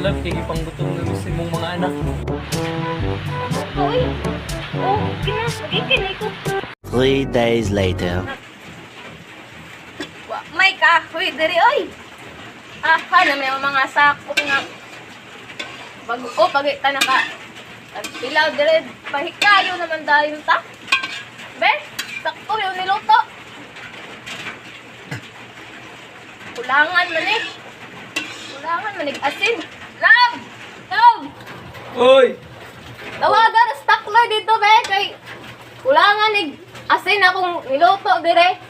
na love, kay panggutom na miss mong mga anak. Uy! Oh, kinas, ikinay ko. Three days later. Wa, may kahoy, diri, oy! Ah, hana, may mga sako nga. Bago ko, pag ita na ka. Pilaw, diri, pahikayo naman dahil ta. Be, sakto yung niluto. Kulangan man eh. Kulangan man eh. Asin. Hoy! Tawagan na stockler dito, be. Kay kulangan ni asin akong niluto dire.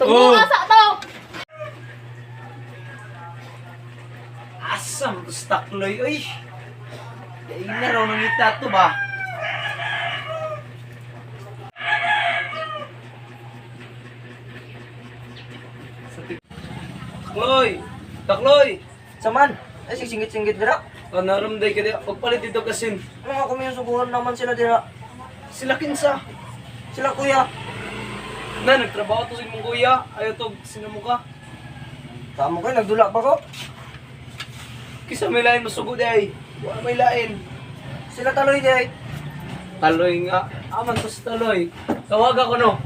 Oh. Subukan sa to. Asam to stakloy, oy. Kaya na raw nangita to ba? Takloy! Takloy! Saman, ay sisingit-singit dira. Ah, naramday ka di. Pagpalit dito kasin. Mga kami yung naman sila dira. Sila kinsa. Sila kuya. Na, nagtrabaho to sa imong kuya. Ayaw to, sinamo ka. Tamo kayo, nagdula pa ko. Kisa may lain masugo di ay. Wala may lain. Sila taloy di ay. Taloy nga. Aman to sa taloy. Tawag ako no.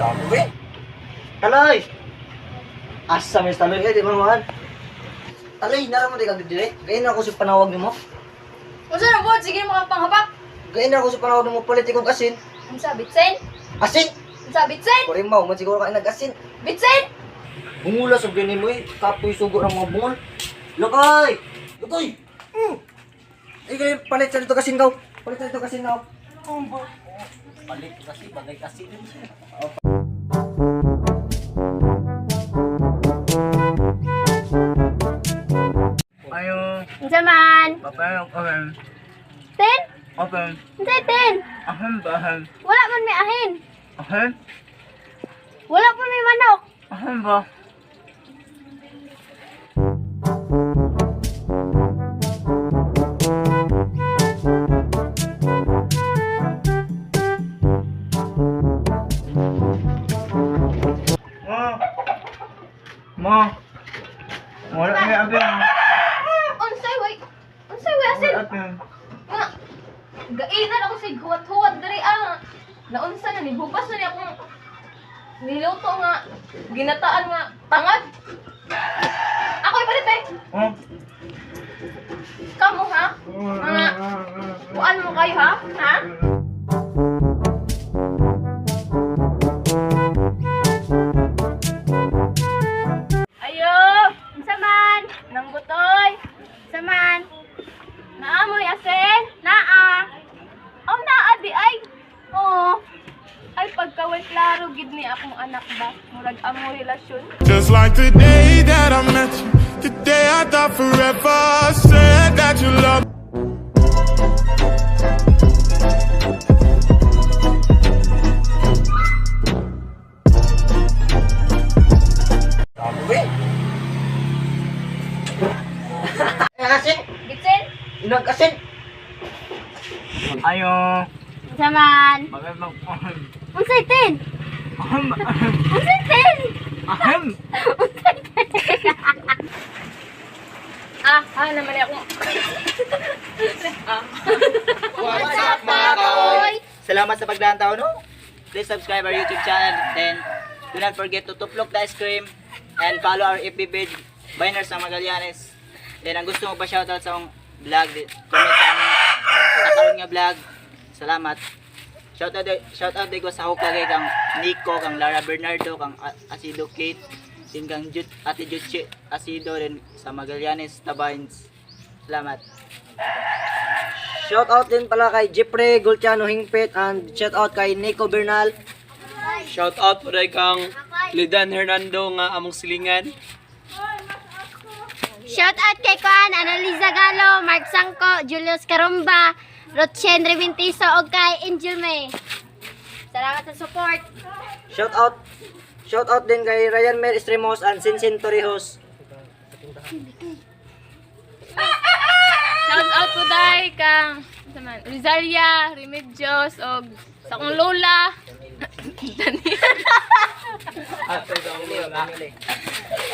Tamo kayo. Taloy! Asam yung taloy kayo, di ba naman? Taloy, nara mo di kag dire. Gaya na ako si panawag ni mo. Unsa na buhat sige mga panghabak? Gaya na ako si panawag ni mo politikong asin. Unsa bitsen? Asin! Unsa bitsen? Kore mo, man siguro kayo nag-asin. Bitsen? Bungula sa gani mo eh. Kapoy sugo ng mga bungon. Lokay! Lokay! Mm. Ay, palit sa dito kasin kaw. Palit sa dito kasin kaw. Palit kasi, bagay kasi papayong open. Ten? Open. Unsa ten? Ahem, bahem. Wala man may ahin. Ahem, Wala pa may manok. ahem ba? Ma. Ma. Wala may abin. Abin. Nga. Gainan ako sa huwat-huwat diri ah. Naunsa na ni hugas na ni akong niluto nga ginataan nga tangad. Ako ipalit eh. Oh. Kamu ha? Mga kuan mo kayo ha? Ha? Klaro gid ni akong anak ba? Murag amo relasyon. Just like the day that I met you, the day I thought forever said that you love. Asin! Bitsin? Inag asin! Ayo! Unsa man? Magandang ahem. Unsay tin? Ahem! Unsay? Ahem! Ah, ah, naman ako. What's up mga kaoy? Salamat sa pagdantaw no? Please subscribe our YouTube channel then do not forget to tuplok the ice cream and follow our FB page Biners ng Magallanes. Then ang gusto mo pa shoutout sa akong vlog, comment sa aming sa nga vlog. Salamat. Shoutout di- shoutout di ko sa Hokage kang Nico, kang Lara Bernardo, kang Asido Kate, din kang Jut, Ate Jutsi Asido rin sa Magallanes Tabines. Salamat. Shout out din pala kay Jeffrey Gulciano Hingpit and shout out kay Nico Bernal. Shout out po dahil kang Lidan Hernando nga among silingan. Shout out kay Kuan, Annalisa Galo, Mark Sangko, Julius Carumba, Rochen Reventiso, o kay Angel May. Salamat sa support. Shout out Shout out din kay Ryan Mer Estremos and Sinsin Torrijos. Shout out po dahil kang unsa man, Rizalia, Remedios, o sa akong lola.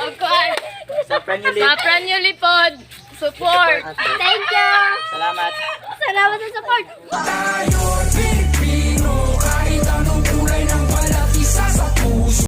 O kuan. Sa Pranuli. Sa Pranyulipod, support. Thank you. Salamat. Salamat sa support!